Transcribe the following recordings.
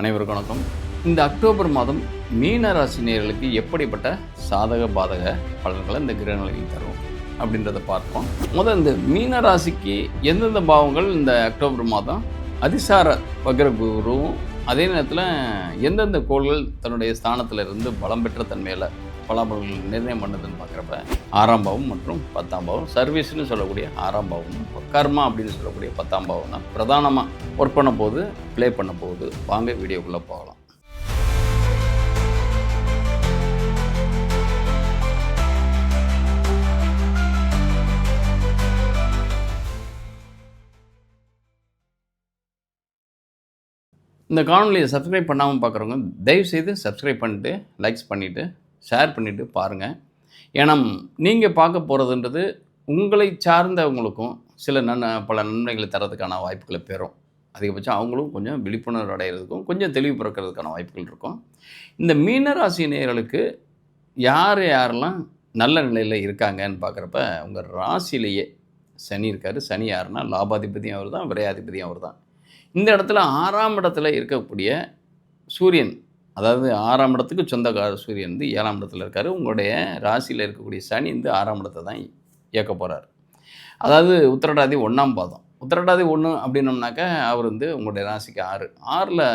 அனைவருக்கும் வணக்கம். இந்த அக்டோபர் மாதம் மீன ராசி எப்படிப்பட்ட சாதக பாதக பலன்களை இந்த கிரகங்களுக்கு தரும் அப்படின்றத பார்ப்போம். முதல் இந்த மீன ராசிக்கு எந்தெந்த பாவங்கள் இந்த அக்டோபர் மாதம்? அதிசார வக்ர குருவும் அதே நேரத்தில் எந்தெந்த கோள்கள் தன்னுடைய ஸ்தானத்தில் இருந்து பலம் பெற்ற தன்மையில் பலாபலங்கள் நிர்ணயம் பண்ணுதுன்னு பார்க்குறப்ப ஆறாம் பாவம் மற்றும் பத்தாம் பாவம் சர்வீஸ்னு சொல்லக்கூடிய ஆறாம் பாவம் கர்மா அப்படின்னு சொல்லக்கூடிய பத்தாம் பாவம் தான். பிரதானமாக ஒர்க் பண்ண போது ப்ளே பண்ண போகுது வாங்க வீடியோக்குள்ளே போகலாம். இந்த காணொலியை சப்ஸ்கிரைப் பண்ணாமல் பார்க்குறவங்க தயவுசெய்து சப்ஸ்கிரைப் பண்ணிட்டு லைக்ஸ் பண்ணிவிட்டு ஷேர் பண்ணிவிட்டு பாருங்கள் ஏன்னா நீங்கள் பார்க்க போகிறதுன்றது உங்களை சார்ந்தவங்களுக்கும் சில நன் பல நன்மைகளை தரதுக்கான வாய்ப்புகளை பெறும். அதிகபட்சம் அவங்களும் கொஞ்சம் விழிப்புணர்வு அடைகிறதுக்கும் கொஞ்சம் தெளிவு பிறக்கிறதுக்கான வாய்ப்புகள் இருக்கும். இந்த மீனராசி நேயர்களுக்கு யார் யாரெல்லாம் நல்ல நிலையில் இருக்காங்கன்னு பார்க்குறப்ப உங்கள் ராசியிலேயே சனி இருக்கார். சனி யாருன்னா லாபாதிபதியும் அவர் தான் விரையாதிபதியும் அவர் தான் இந்த இடத்துல ஆறாம் இடத்துல இருக்கக்கூடிய சூரியன் அதாவது ஆறாம் இடத்துக்கு சொந்தக்கார சூரியன் வந்து ஏழாம் இடத்துல இருக்கார். உங்களுடைய ராசியில் இருக்கக்கூடிய சனி வந்து ஆறாம் இடத்தை தான் இயக்க போகிறார் அதாவது உத்திரடாதி ஒன்றாம் பாதம். உத்திரடாதி ஒன்று அப்படின்னோம்னாக்கா அவர் வந்து உங்களுடைய ராசிக்கு ஆறு. ஆறில்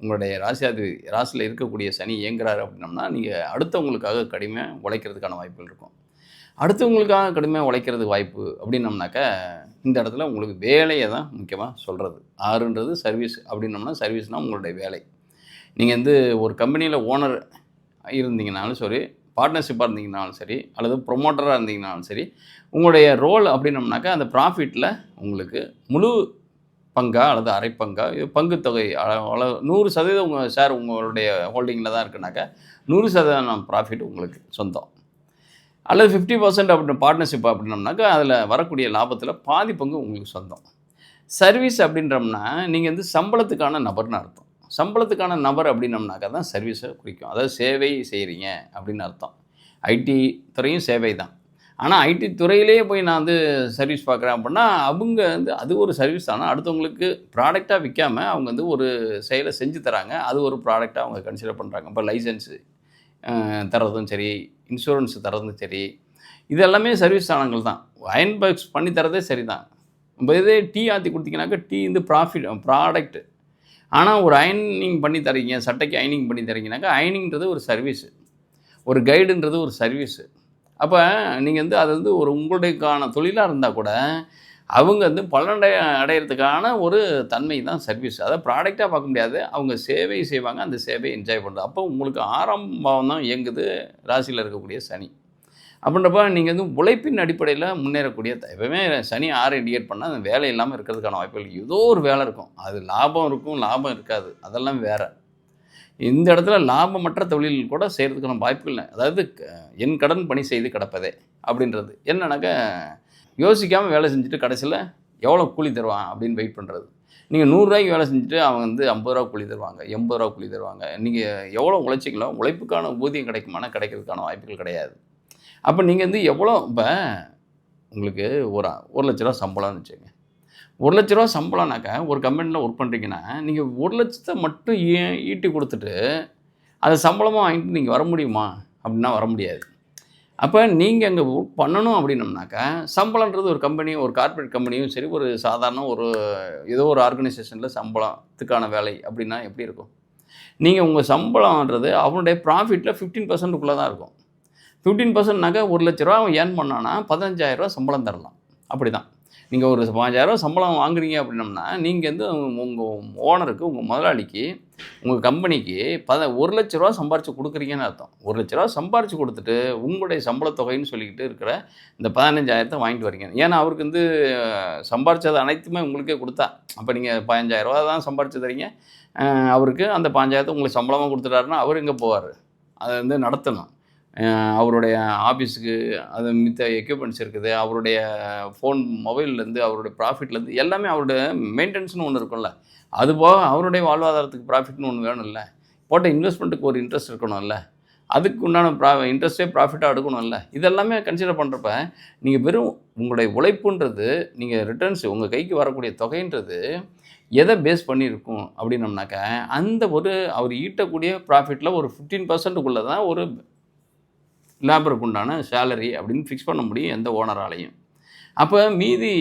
உங்களுடைய ராசியாதி ராசியில் இருக்கக்கூடிய சனி இயங்குறாரு அப்படின்னோம்னா நீங்கள் அடுத்தவங்களுக்காக கடுமையாக உழைக்கிறதுக்கான வாய்ப்புகள் இருக்கும். அடுத்தவங்களுக்காக கடுமையாக உழைக்கிறது வாய்ப்பு அப்படின்னோம்னாக்கா இந்த இடத்துல உங்களுக்கு வேலையை தான் முக்கியமாக சொல்கிறது ஆறுன்றது சர்வீஸ் அப்படின்னோம்னா சர்வீஸ்னால் உங்களுடைய வேலை. நீங்கள் வந்து ஒரு கம்பெனியில் ஓனர் இருந்தீங்கனாலும் சரி பார்ட்னர்ஷிப்பாக இருந்தீங்கனாலும் சரி அல்லது ப்ரொமோட்டராக இருந்தீங்கனாலும் சரி உங்களுடைய ரோல் அப்படின்னம்னாக்கா அந்த ப்ராஃபிட்டில் உங்களுக்கு முழு பங்கா அல்லது அரை பங்கா இது பங்குத் தொகை அளவு நூறு சதவீதம் உங்கள் ஷேர் உங்களுடைய ஹோல்டிங்கில் தான் இருக்குனாக்கா நூறு சதவீதம் ப்ராஃபிட் உங்களுக்கு சொந்தம். அல்லது ஃபிஃப்டி பர்சன்ட் அப்படின்னு பார்ட்னர்ஷிப் அப்படின்னம்னாக்கா அதில் வரக்கூடிய லாபத்தில் பாதி பங்கு உங்களுக்கு சொந்தம். சர்வீஸ் அப்படின்றோம்னா நீங்கள் வந்து சம்பளத்துக்கான நபர்னு அர்த்தம். சம்பளத்துக்கான நபர் அப்படின்னம்னாக்கா தான் சர்வீஸை குறிக்கும். அதாவது சேவை செய்கிறீங்க அப்படின்னு அர்த்தம். ஐடி துறையும் சேவை தான். ஆனால் ஐடி துறையிலேயே போய் நான் வந்து சர்வீஸ் பார்க்குறேன் அப்படின்னா அவங்க வந்து அது ஒரு சர்வீஸ் தானே? அடுத்தவங்களுக்கு ப்ராடக்டாக விற்காம அவங்க வந்து ஒரு செயலை செஞ்சு தராங்க. அது ஒரு ப்ராடக்டாக அவங்க கன்சிடர் பண்ணுறாங்க இப்போ லைசன்ஸு தரதும் சரி இன்சூரன்ஸ் தரதும் சரி இது எல்லாமே சர்வீஸ் ஆனங்கள் தான். அயன் பாக்ஸ் பண்ணி தரதே சரி தான் இப்போ இதே டீ ஆற்றி கொடுத்தீங்கன்னாக்கா டீ வந்து ப்ராஃபிட் ப்ராடக்ட் ஆனால் ஒரு அயனிங் பண்ணி தரீங்க சட்டைக்கு அயனிங் பண்ணி தரீங்கனாக்கா அயனிங்கிறது ஒரு சர்வீஸு ஒரு கைடுன்றது ஒரு சர்வீஸு அப்போ நீங்கள் வந்து அது வந்து ஒரு உங்களுடையக்கான தொழிலாக இருந்தால் கூட அவங்க வந்து பலனடை அடையிறதுக்கான ஒரு தன்மை தான் சர்வீஸ் அதை ப்ராடக்டாக பார்க்க முடியாது. அவங்க சேவை செய்வாங்க அந்த சேவையை என்ஜாய் பண்ணுறது அப்போ உங்களுக்கு ஆரம்பம் தான் இயங்குது ராசியில் இருக்கக்கூடிய சனி. அப்படின்றப்ப நீங்கள் வந்து உழைப்பின் அடிப்படையில் முன்னேறக்கூடிய த- எப்பவுமே சனி ஆறு இண்டிகேட் பண்ணால் அந்த வேலை இல்லாமல் இருக்கிறதுக்கான வாய்ப்புகள் ஏதோ ஒரு வேலை இருக்கும். அது லாபம் இருக்கும் லாபம் இருக்காது. அதெல்லாம் வேற. இந்த இடத்துல லாபமற்ற தொழில் கூட செய்கிறதுக்கான வாய்ப்புகள் இல்லை. அதாவது என் கடன் பணி செய்து கிடப்பதே அப்படின்றது. என்னன்னாக்கா யோசிக்காமல் வேலை செஞ்சுட்டு கடைசியில் எவ்வளோ கூலி தருவான் அப்படின்னு வெயிட் பண்ணுறது நீங்கள் நூறுரூவாய்க்கு வேலை செஞ்சுட்டு அவங்க வந்து ஐம்பது ரூபா கூலி தருவாங்க எண்பது ரூபா கூலி தருவாங்க. நீங்கள் எவ்வளோ உழைச்சிக்கலாம் உழைப்புக்கான ஊதியம் கிடைக்குமானா கிடைக்கிறதுக்கான வாய்ப்புகள் கிடையாது. அப்போ நீங்கள் வந்து எவ்வளோ இப்போ உங்களுக்கு ஒரு ஒரு லட்ச ரூபா சம்பளம்னு வச்சுங்க ஒரு லட்ச ரூபா சம்பளம்னாக்கா ஒரு கம்பெனியில் ஒர்க் பண்ணுறீங்கன்னா நீங்கள் ஒரு லட்சத்தை மட்டும் ஈ- ஈட்டி கொடுத்துட்டு அதை சம்பளமாக வாங்கிட்டு நீங்கள் வர முடியுமா? அப்படின்னா வர முடியாது. அப்போ நீங்கள் அங்கே ஒர்க் பண்ணணும் அப்படின்னம்னாக்கா சம்பளன்றது ஒரு கம்பெனியும் ஒரு கார்ப்பரேட் கம்பெனியும் சரி ஒரு சாதாரண ஒரு ஏதோ ஒரு ஆர்கனைசேஷனில் சம்பளத்துக்கான வேலை அப்படின்னா எப்படி இருக்கும்? நீங்கள் உங்கள் சம்பளம்ன்றது அவனுடைய ப்ராஃபிட்டில் ஃபிஃப்டீன் பர்சன்ட்டுக்குள்ளே தான் இருக்கும். ஃபிஃப்டீன் பர்சன்ட்னாக்கா ஒரு லட்ச ரூபா அவன் ஏர்ன் பண்ணானா பதினஞ்சாயிரரூவா சம்பளம் தரலாம். அப்படி தான் நீங்கள் ஒரு பதினஞ்சாயிரரூவா சம்பளம் வாங்குறீங்க அப்படின்னம்னா நீங்கள் வந்து உங்கள் ஓனருக்கு உங்கள் முதலாளிக்கு உங்கள் கம்பெனிக்கு பத ஒரு லட்ச ரூபா சம்பாரித்து கொடுக்குறீங்கன்னு அர்த்தம். ஒரு லட்ச ரூபா சம்பாரித்து கொடுத்துட்டு உங்களுடைய சம்பள தொகைன்னு சொல்லிக்கிட்டு இருக்கிற இந்த பதினஞ்சாயிரத்தை வாங்கிட்டு வரீங்க. ஏன்னா அவருக்கு வந்து சம்பாரித்தது அனைத்துமே உங்களுக்கே கொடுத்தா. அப்போ நீங்கள் பதினஞ்சாயிரரூவா தான் சம்பாரித்து தரீங்க. அவருக்கு அந்த பதினஞ்சாயிரத்தை உங்களுக்கு சம்பளமாக கொடுத்துட்டாருன்னா அவர் எங்கே போவார்? அதை வந்து நடத்தணும். அவருடைய ஆஃபீஸுக்கு அது மித்த எக்யூப்மெண்ட்ஸ் இருக்குது. அவருடைய ஃபோன் மொபைல்லேருந்து அவருடைய ப்ராஃபிட்லேருந்து எல்லாமே அவருடைய மெயின்டெனன்ஸ்னு ஒன்று இருக்கும்ல. அது போக அவருடைய வாழ்வாதாரத்துக்கு ப்ராஃபிட்னு ஒன்று வேணும்ல. போட்ட இன்வெஸ்ட்மெண்ட்டுக்கு ஒரு இன்ட்ரெஸ்ட் இருக்கணும்ல. அதுக்கு உண்டான ப்ரா இன்ட்ரெஸ்ட்டே ப்ராஃபிட்டாக எடுக்கணும்ல. இதெல்லாமே கன்சிடர் பண்ணுறப்ப நீங்கள் வெறும் உங்களுடைய உழைப்புன்றது நீங்கள் ரிட்டர்ன்ஸ் உங்கள் கைக்கு வரக்கூடிய தொகைன்றது எதை பேஸ் பண்ணியிருக்கும் அப்படின்னம்னாக்க அந்த ஒரு அவர் ஈட்டக்கூடிய ப்ராஃபிட்டில் ஒரு ஃபிஃப்டீன் பர்சன்ட்டுக்குள்ளே தான் ஒரு லேபருக்கு உண்டான சேலரி அப்படின்னு ஃபிக்ஸ் பண்ண முடியும் எந்த ஓனராலையும் அப்போ மீதி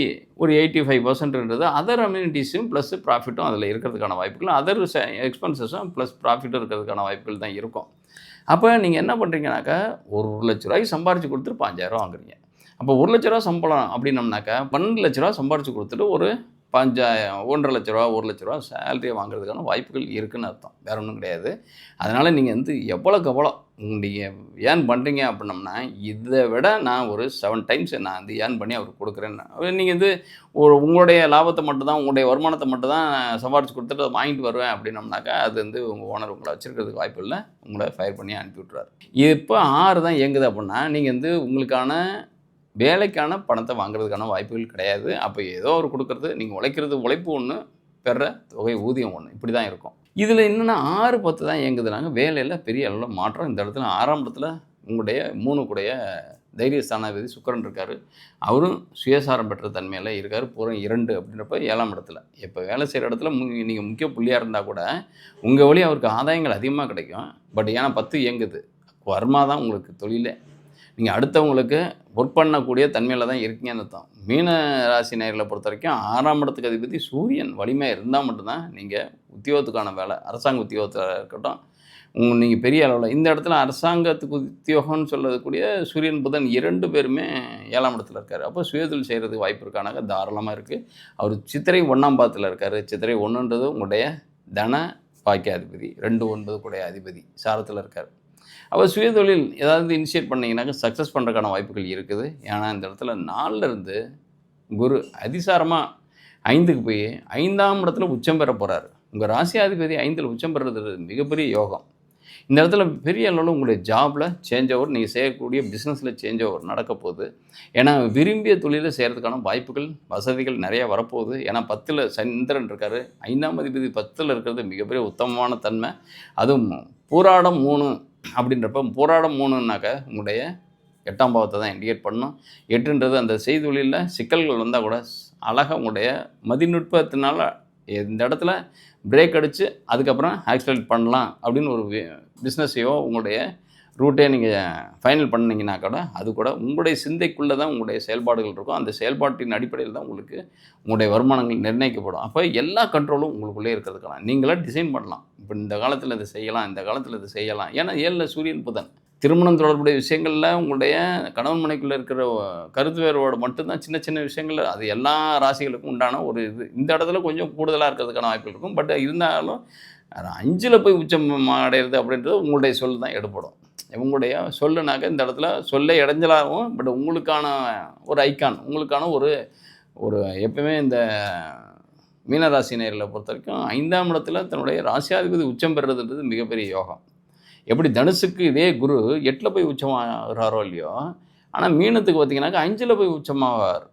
ஒரு எயிட்டி ஃபைவ் பர்சன்ட்ன்றது அதர் அம்யூனிட்டிஸும் ப்ளஸ் ப்ராஃபிட்டும் அதில் இருக்கிறதுக்கான வாய்ப்புகள் அதர் எக்ஸ்பென்சஸும் ப்ளஸ் ப்ராஃபிட்டும் இருக்கிறதுக்கான வாய்ப்புகள் தான் இருக்கும். அப்போ நீங்கள் என்ன பண்ணுறீங்கனாக்கா ஒரு லட்ச ரூபாய்க்கு சம்பாரித்து கொடுத்துட்டு பாஞ்சாயிரம் வாங்குறீங்க. அப்போ ஒரு லட்ச ரூபா சம்பளம் அப்படின்னம்னாக்கா பன்னெண்டு லட்ச ரூபா சம்பாரித்து கொடுத்துட்டு ஒரு பஞ்சாயிரம் ஒன்றரை லட்ச ரூபா ஒரு லட்ச ரூபா சேலரியை வாங்குறதுக்கான வாய்ப்புகள் இருக்குதுன்னு அர்த்தம். வேறு ஒன்றும் கிடையாது. அதனால் நீங்கள் வந்து எவ்வளோக்கு எவ்வளோ நீங்கள் ஏன் பண்ணுறீங்க அப்படின்னம்னா இதை விட நான் ஒரு செவன் டைம்ஸ் நான் வந்து ஏர்ன் பண்ணி அவருக்கு கொடுக்குறேன்னு நீங்கள் வந்து ஒரு உங்களுடைய லாபத்தை மட்டும்தான் உங்களுடைய வருமானத்தை மட்டும் தான் சம்பாரிச்சு கொடுத்துட்டு அதை வாங்கிட்டு வருவேன் அப்படின்னம்னாக்கா அது வந்து உங்கள் ஓனர் உங்களை வச்சுருக்கிறதுக்கு வாய்ப்பு இல்லை. உங்களை ஃபயர் பண்ணி அனுப்பி விட்றாரு இப்போ ஆறு தான் இயங்குது அப்படின்னா நீங்கள் வந்து உங்களுக்கான வேலைக்கான பணத்தை வாங்குறதுக்கான வாய்ப்புகள் கிடையாது. அப்போ ஏதோ ஒரு கொடுக்குறது நீங்கள் உழைக்கிறது உழைப்பு ஒன்று பெற தொகை ஊதியம் ஒன்று இப்படி தான் இருக்கும். இதில் என்னென்னா ஆறு பத்து தான் இயங்குதுனாங்க வேலையில் பெரிய அளவில் மாற்றம். இந்த இடத்துல ஆறாம் இடத்துல உங்களுடைய மூணு கூடைய தைரிய ஸ்தானாதிபதி சுக்கரன் இருக்கார். அவரும் சுயசாரம் பெற்ற தன்மையில் இருக்கார். பூரம் இரண்டு அப்படின்றப்ப ஏழாம் இடத்துல. இப்போ வேலை செய்கிற இடத்துல நீங்கள் முக்கிய புள்ளியாக இருந்தால் கூட உங்கள் வழி அவருக்கு ஆதாயங்கள் அதிகமாக கிடைக்கும். பட் ஏன்னா பத்து இயங்குது. வர்மா தான் உங்களுக்கு தொழிலே. நீங்கள் அடுத்தவங்களுக்கு ஒர்க் பண்ணக்கூடிய தன்மையில் தான் இருக்கீங்கன்னு அர்த்தம். மீன ராசி நேர்களை பொறுத்த வரைக்கும் ஆறாம் இடத்துக்கு அதிபதி சூரியன். வலிமையாக இருந்தால் மட்டும்தான் நீங்கள் உத்தியோகத்துக்கான வேலை. அரசாங்க உத்தியோகத்தில் இருக்கட்டும். உங்க நீங்கள் பெரிய அளவில் இந்த இடத்துல அரசாங்கத்துக்கு உத்தியோகம்னு சொல்லக்கூடிய சூரியன் புதன் இரண்டு பேருமே ஏழாம் இடத்துல இருக்கார். அப்போ சுயதொழில் செய்கிறதுக்கு வாய்ப்பு இருக்கானாங்க. தாராளமாக இருக்குது அவர் சித்திரை ஒன்றாம் பாதத்தில் இருக்கார். சித்திரை ஒன்றுன்றது உங்களுடைய தன பாக்கிய அதிபதி ரெண்டு ஒன்பது கூடைய அதிபதி சாரத்தில் இருக்கார். அப்போ சுயதொழில் ஏதாவது இனிஷியேட் பண்ணிங்கனாக்கா சக்ஸஸ் பண்ணுறதுக்கான வாய்ப்புகள் இருக்குது. ஏன்னா இந்த இடத்துல நாலுலேருந்து இருந்து குரு அதிசாரமாக ஐந்துக்கு போய் ஐந்தாம் இடத்துல உச்சம் பெற போகிறார் உங்கள் ராசியாதிபதி ஐந்தில் உச்சம் பெறுறது மிகப்பெரிய யோகம். இந்த இடத்துல பெரிய அளவில் உங்களுடைய ஜாபில் சேஞ்ச் ஓவர் நீங்கள் செய்யக்கூடிய பிஸ்னஸில் சேஞ்ச் ஓவர் நடக்க போகுது. ஏன்னா விரும்பிய தொழிலை செய்கிறதுக்கான வாய்ப்புகள் வசதிகள் நிறையா வரப்போகுது. ஏன்னா பத்தில் சந்திரன் இருக்கார். ஐந்தாம் அதிபதி பத்தில் இருக்கிறது மிகப்பெரிய உத்தமமான தன்மை. அதுவும் பூராடம் மூணு அப்படின்றப்ப போராடம் மூணுன்னாக்க உங்களுடைய எட்டாம் பாவத்தை தான் இண்டிகேட் பண்ணும். எட்டுன்றது அந்த செய்தொழிலில் சிக்கல்கள் வந்தால் கூட அழகாக உங்களுடைய மதிநுட்பத்தினால இந்த இடத்துல பிரேக் அடித்து அதுக்கப்புறம் ஆக்சிலேட் பண்ணலாம் அப்படின்னு ஒரு பிஸ்னஸையோ உங்களுடைய ரூட்டே நீங்கள் ஃபைனல் பண்ணிங்கன்னா கூட அது கூட உங்களுடைய சிந்தைக்குள்ளே தான் உங்களுடைய செயல்பாடுகள் இருக்கும் அந்த செயல்பாட்டின் அடிப்படையில் தான் உங்களுக்கு உங்களுடைய வருமானங்கள் நிர்ணயிக்கப்படும். அப்போ எல்லா கண்ட்ரோலும் உங்களுக்குள்ளே இருக்கிறதுக்கான. நீங்களாக டிசைன் பண்ணலாம். இப்போ இந்த காலத்தில் இதை செய்யலாம் இந்த காலத்தில் இதை செய்யலாம். ஏன்னா ஏழில் சூரியன் புதன். திருமணம் தொடர்புடைய விஷயங்களில் உங்களுடைய கணவன் மனைக்குள்ளே இருக்கிற கருத்து வேறுபாடு மட்டும்தான் சின்ன சின்ன விஷயங்கள் அது எல்லா ராசிகளுக்கும் உண்டான ஒரு இது. இந்த இடத்துல கொஞ்சம் கூடுதலாக இருக்கிறதுக்கான வாய்ப்புகள் இருக்கும். பட் இருந்தாலும் அஞ்சில் போய் உச்சம் அடையிறது அப்படின்றது உங்களுடைய சொல் தான் எடுப்படும் உங்களுடைய சொல்லுனாக்க இந்த இடத்துல சொல்ல இடைஞ்சலாகவும் பட் உங்களுக்கான ஒரு ஐக்கான் உங்களுக்கான ஒரு ஒரு எப்பவுமே இந்த மீனராசி நேரில் பொறுத்த வரைக்கும் ஐந்தாம் இடத்துல தன்னுடைய ராசியாதிபதி உச்சம் பெறுறதுன்றது மிகப்பெரிய யோகம். எப்படி தனுசுக்கு இதே குரு எட்டில் போய் உச்சமாகிறாரோ இல்லையோ ஆனால் மீனத்துக்கு பார்த்தீங்கன்னாக்கா அஞ்சில் போய் உச்சமாகார்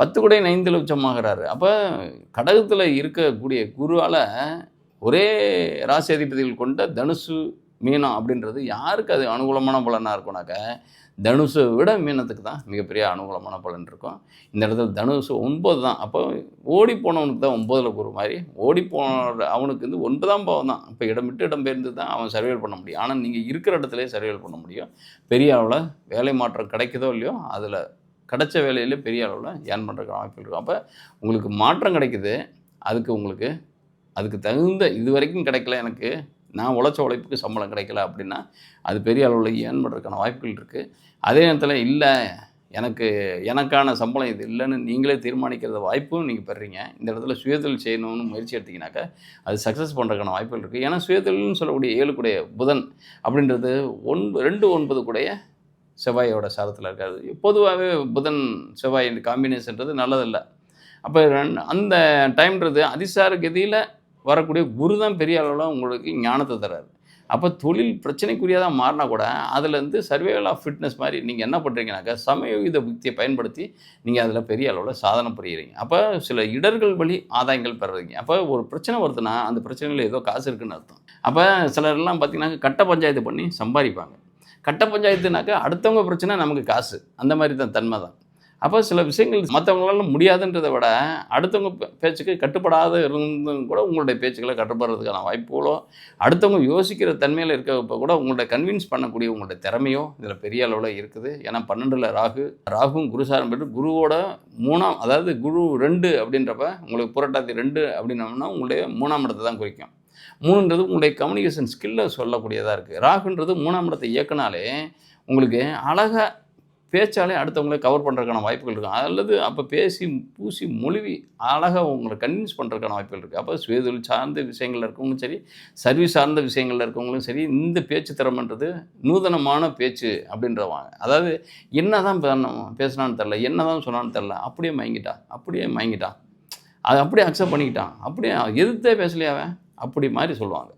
பத்து கூட ஐந்தில் உச்சமாகிறாரு. அப்போ கடகத்தில் இருக்கக்கூடிய குருவால் ஒரே ராசி அதிபதிகள் கொண்ட தனுசு மீனம் அப்படின்றது யாருக்கு அது அனுகூலமான பலனாக இருக்கும்னாக்க தனுஷை விட மீனத்துக்கு தான் மிகப்பெரிய அனுகூலமான பலன் இருக்கும். இந்த இடத்துல தனுசு ஒன்பது தான். அப்போ ஓடி போனவனுக்கு தான் ஒன்பதில் குரு மாதிரி ஓடி போன அவனுக்கு வந்து ஒன்பதாம் பாவம் தான். இப்போ இடம் விட்டு இடம் பெயர்ந்து தான் அவன் சர்வேல் பண்ண முடியும். ஆனால் நீங்கள் இருக்கிற இடத்துல சர்வேல் பண்ண முடியும். பெரிய அளவில் வேலை மாற்றம் கிடைக்குதோ இல்லையோ அதில் கிடைச்ச வேலையிலே பெரிய அளவில் ஏன் பண்ணுறதுக்கு வாய்ப்பு இருக்கும். அப்போ உங்களுக்கு மாற்றம் கிடைக்குது. அதுக்கு உங்களுக்கு அதுக்கு தகுந்த இது வரைக்கும் கிடைக்கல எனக்கு. நான் உழைச்ச உழைப்புக்கு சம்பளம் கிடைக்கல அப்படின்னா அது பெரிய அளவில் ஏன் பண்ணுறதுக்கான வாய்ப்புகள் இருக்குது அதே நேரத்தில் இல்லை எனக்கு எனக்கான சம்பளம் இது இல்லைன்னு நீங்களே தீர்மானிக்கிறத வாய்ப்பும் நீங்கள் பெறுறீங்க இந்த இடத்துல சுயதொழில் செய்யணும்னு முயற்சி எடுத்தீங்கன்னாக்கா அது சக்ஸஸ் பண்ணுறதுக்கான வாய்ப்புகள் இருக்குது ஏன்னா சுயதொழில்னு சொல்லக்கூடிய ஏழுக்குடைய புதன் அப்படின்றது ஒன் ரெண்டு ஒன்பது கூடைய செவ்வாயோட சாரத்தில் இருக்காது. பொதுவாகவே புதன் செவ்வாய் காம்பினேஷன்றது நல்லதில்லை. அப்போ அந்த டைம்ன்றது அதிசார கதியில் வரக்கூடிய குரு தான் பெரிய அளவில் உங்களுக்கு ஞானத்தை தராது அப்போ தொழில் பிரச்சனைக்குரியதாக மாறினா கூட அதுலேருந்து சர்வேவல் ஆஃப் ஃபிட்னஸ் மாதிரி நீங்கள் என்ன பண்ணுறீங்கனாக்கா சமயோகித புக்தியை பயன்படுத்தி நீங்கள் அதில் பெரிய அளவில் சாதனை புரியுறீங்க. அப்போ சில இடர்கள் வழி ஆதாயங்கள் பெறுறீங்க. அப்போ ஒரு பிரச்சனை வருதுன்னா அந்த பிரச்சனையில் ஏதோ காசு இருக்குன்னு அர்த்தம். அப்போ சிலர்லாம் பார்த்திங்கனாக்கா கட்ட பஞ்சாயத்து பண்ணி சம்பாதிப்பாங்க. கட்ட பஞ்சாயத்துனாக்கா அடுத்தவங்க பிரச்சனை நமக்கு காசு. அந்த மாதிரி தான் தன்மை தான். அப்போ சில விஷயங்கள் மற்றவங்களால முடியாதுன்றதை விட அடுத்தவங்க பேச்சுக்கு கட்டுப்படாத இருந்தும் கூட உங்களுடைய பேச்சுக்களை கட்டுப்படுறதுக்கான வாய்ப்புகளோ அடுத்தவங்க யோசிக்கிற தன்மையில் இருக்கப்ப கூட உங்கள்ட்ட கன்வின்ஸ் பண்ணக்கூடிய உங்களுடைய திறமையோ இதில் பெரிய அளவில் இருக்குது. ஏன்னா பன்னெண்டில் ராகு ராகுவும் குருசாரம் பெற்று குருவோட மூணாம் அதாவது குரு ரெண்டு அப்படின்றப்ப உங்களுக்கு புரட்டாதி ரெண்டு அப்படின்னோம்னா உங்களுடைய மூணாம் இடத்தை தான் குறிக்கும். மூணுன்றது உங்களுடைய கம்யூனிகேஷன் ஸ்கில்லை சொல்லக்கூடியதாக இருக்குது ராகுன்றது மூணாம் இடத்தை இயக்குனாலே உங்களுக்கு அழகாக பேச்சாலே அடுத்தவங்களை கவர் பண்ணுறதுக்கான வாய்ப்புகள் இருக்கும். அல்லது அப்போ பேசி பூசி மொழிவி அழகாக உங்களை கன்வின்ஸ் பண்ணுறதுக்கான வாய்ப்புகள் இருக்குது அப்போ சுயதொழில் சார்ந்த விஷயங்களில் இருக்கவங்களும் சரி சர்வீஸ் சார்ந்த விஷயங்களில் இருக்கவங்களும் சரி இந்த பேச்சு திறமைன்றது நூதனமான பேச்சு அப்படின்றவாங்க. அதாவது என்ன தான் பேசினான்னு தெரில என்ன தான் சொன்னான்னு தெரில அப்படியே மயங்கிட்டான் அப்படியே மயங்கிட்டான் அதை அப்படியே அக்செப்ட் பண்ணிக்கிட்டான். அப்படியே எதிர்த்தே பேசலையாவே அவன்? அப்படி மாதிரி சொல்லுவாங்க.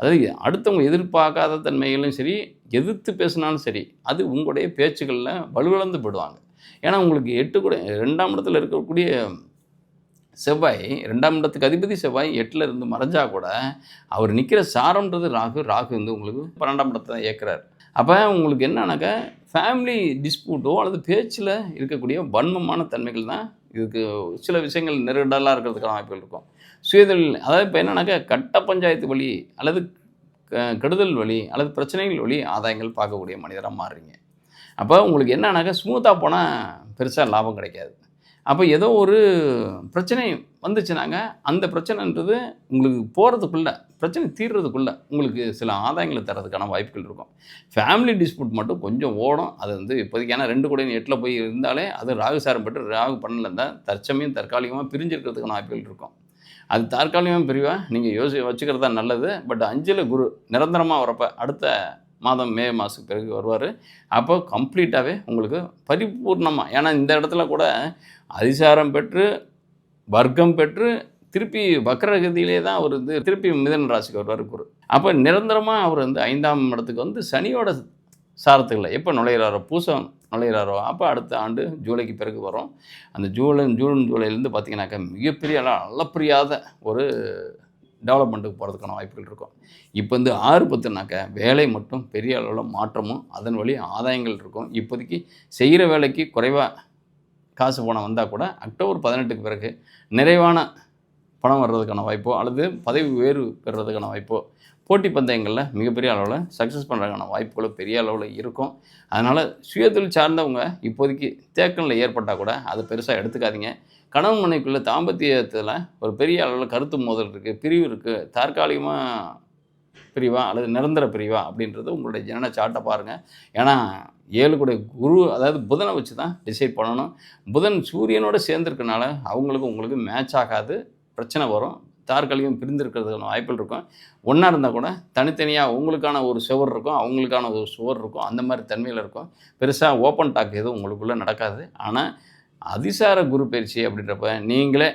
அதாவது அடுத்தவங்க எதிர்பார்க்காத தன்மைகளும் சரி எதிர்த்து பேசினாலும் சரி அது உங்களுடைய பேச்சுகளில் வலுவிழந்து போயிடுவாங்க. ஏன்னா உங்களுக்கு எட்டு கூட ரெண்டாம் இடத்துல இருக்கக்கூடிய செவ்வாய் ரெண்டாம் இடத்துக்கு அதிபதி செவ்வாய் எட்டில் இருந்து மறைஞ்சா கூட அவர் நிற்கிற சாரம்ன்றது ராகு ராகு வந்து உங்களுக்கு பன்னெண்டாம் இடத்தை தான் ஏற்கிறார் அப்போ உங்களுக்கு என்னன்னாக்கா ஃபேமிலி டிஸ்பியூட்டோ அல்லது பேச்சில் இருக்கக்கூடிய வன்மமான தன்மைகள் தான் இதுக்கு சில விஷயங்கள் நெருடலாக இருக்கிறதுக்கான வாய்ப்புகள் இருக்கும். சுயதொழில் அதாவது இப்போ என்னன்னாக்கா கட்ட பஞ்சாயத்து வழி அல்லது க- கெடுதல் வழி அல்லது பிரச்சனைகள் வழி ஆதாயங்கள் பார்க்கக்கூடிய மனிதராக மாறுறீங்க. அப்போ உங்களுக்கு என்னன்னாக்கா ஸ்மூத்தாக போனால் பெருசாக லாபம் கிடைக்காது. அப்போ ஏதோ ஒரு பிரச்சனை வந்துச்சுனாங்க அந்த பிரச்சனைன்றது உங்களுக்கு போகிறதுக்குள்ள பிரச்சனை தீர்றதுக்குள்ளே உங்களுக்கு சில ஆதாயங்களை தரதுக்கான வாய்ப்புகள் இருக்கும். ஃபேமிலி டிஸ்பியூட் மட்டும் கொஞ்சம் ஓடும். அது வந்து இப்போதைக்கு ஏன்னா ரெண்டு கூட எட்டில் போய் இருந்தாலே அது ராகு சாரம் பெற்று ராகு பண்ணல இருந்தால் தற்சமயம் தற்காலிகமாக பிரிஞ்சிருக்கிறதுக்கான வாய்ப்புகள் இருக்கும். அது தற்காலிகமாக பிரிவா. நீங்கள் யோசி வச்சுக்கிறது தான் நல்லது. பட் அஞ்சில் குரு நிரந்தரமாக வரப்போ அடுத்த மாதம் மே மாதத்துக்கு பிறகு வருவார். அப்போ கம்ப்ளீட்டாகவே உங்களுக்கு பரிபூர்ணமாக ஏன்னா இந்த இடத்துல கூட அதிசாரம் பெற்று வர்க்கம் பெற்று திருப்பி வக்கரகதியிலே தான் அவர் வந்து திருப்பி மிதன ராசிக்கு வருவார் குரு. அப்போ நிரந்தரமாக அவர் வந்து ஐந்தாம் இடத்துக்கு வந்து சனியோட சாரத்துக்களை எப்போ நுழையிறாரோ? பூசம் நுழையிறாரோ அப்போ அடுத்த ஆண்டு ஜூலைக்கு பிறகு வரும். அந்த ஜூலை ஜூன் ஜூலைலேருந்து பார்த்திங்கனாக்கா மிகப்பெரிய அள- அளப்பரியாத ஒரு டெவலப்மெண்ட்டுக்கு போகிறதுக்கான வாய்ப்புகள் இருக்கும். இப்போ வந்து ஆறு பத்துனாக்க வேலை மட்டும் பெரிய அளவில் மாற்றமும் அதன் வழி ஆதாயங்கள் இருக்கும். இப்போதைக்கு செய்கிற வேலைக்கு குறைவாக காசு பணம் வந்தால் கூட அக்டோபர் பதினெட்டுக்கு பிறகு நிறைவான பணம் வர்றதுக்கான வாய்ப்போ அல்லது பதவி உயர்வு பெறுறதுக்கான வாய்ப்போ போட்டி பந்தயங்களில் மிகப்பெரிய அளவில் சக்ஸஸ் பண்ணுறதுக்கான வாய்ப்புகளும் பெரிய அளவில் இருக்கும். அதனால் சுயதொழில் சார்ந்தவங்க இப்போதைக்கு தேக்கனில் ஏற்பட்டால் கூட அதை பெருசாக எடுத்துக்காதீங்க. கணவன் மனைக்குள்ள தாம்பத்தியத்தில் ஒரு பெரிய அளவில் கருத்து மோதல் இருக்குது பிரிவு இருக்குது தற்காலிகமாக பிரிவா அல்லது நிரந்தர பிரிவா அப்படின்றது உங்களுடைய ஜனன சாட்டை பாருங்கள் ஏன்னா ஏழு கூட குரு அதாவது புதனை வச்சு தான் டிசைட் பண்ணணும். புதன் சூரியனோட சேர்ந்துருக்கனால அவங்களுக்கு உங்களுக்கு மேட்ச் ஆகாது. பிரச்சனை வரும். தார்களையும் பிரிந்திருக்கிறதுக்கான வாய்ப்புகள் இருக்கும். ஒன்றா இருந்தால் கூட தனித்தனியாக உங்களுக்கான ஒரு சுவர் இருக்கும் அவங்களுக்கான ஒரு சுவர் இருக்கும் அந்த மாதிரி தன்மையில் இருக்கும். பெருசாக ஓப்பன் டாக் எதுவும் உங்களுக்குள்ளே நடக்காது. ஆனால் அதிசார குரு பயிற்சி அப்படின்றப்ப நீங்களே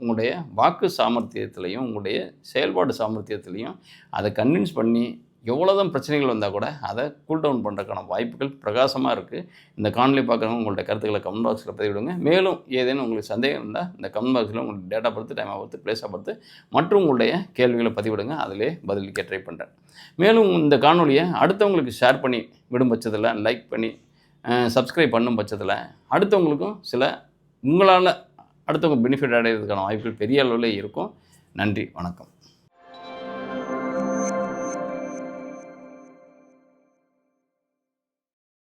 உங்களுடைய வாக்கு சாமர்த்தியத்திலையும் உங்களுடைய செயல்பாடு சாமர்த்தியத்திலையும் அதை கன்வின்ஸ் பண்ணி எவ்வளோதான் பிரச்சனைகள் வந்தால் கூட அதை கூல் டவுன் பண்ணுறதுக்கான வாய்ப்புகள் பிரகாசமாக இருக்குது இந்த காணொலி பார்க்குறவங்க உங்கள்ட்ட கருத்துக்களை கமெண்ட் பாக்ஸில் பதிவிடுங்க. மேலும் ஏதேனும் உங்களுக்கு சந்தேகம் இருந்தால் இந்த கமெண்ட் பாக்ஸில் உங்களுக்கு டேட்டா பொறுத்து டைமை பொறுத்து பிளேஸாக பொறுத்து மற்றும் உங்களுடைய கேள்விகளை பதிவிடுங்க. அதிலே பதிலளிக்க ட்ரை பண்ணுறேன் மேலும் இந்த காணொலியை அடுத்தவங்களுக்கு ஷேர் பண்ணி விடும் பட்சத்தில் லைக் பண்ணி சப்ஸ்கிரைப் பண்ணும் பட்சத்தில் அடுத்தவங்களுக்கும் சில உங்களால் அடுத்தவங்க பெனிஃபிட் அடைகிறதுக்கான வாய்ப்புகள் பெரிய அளவில் இருக்கும். நன்றி வணக்கம்.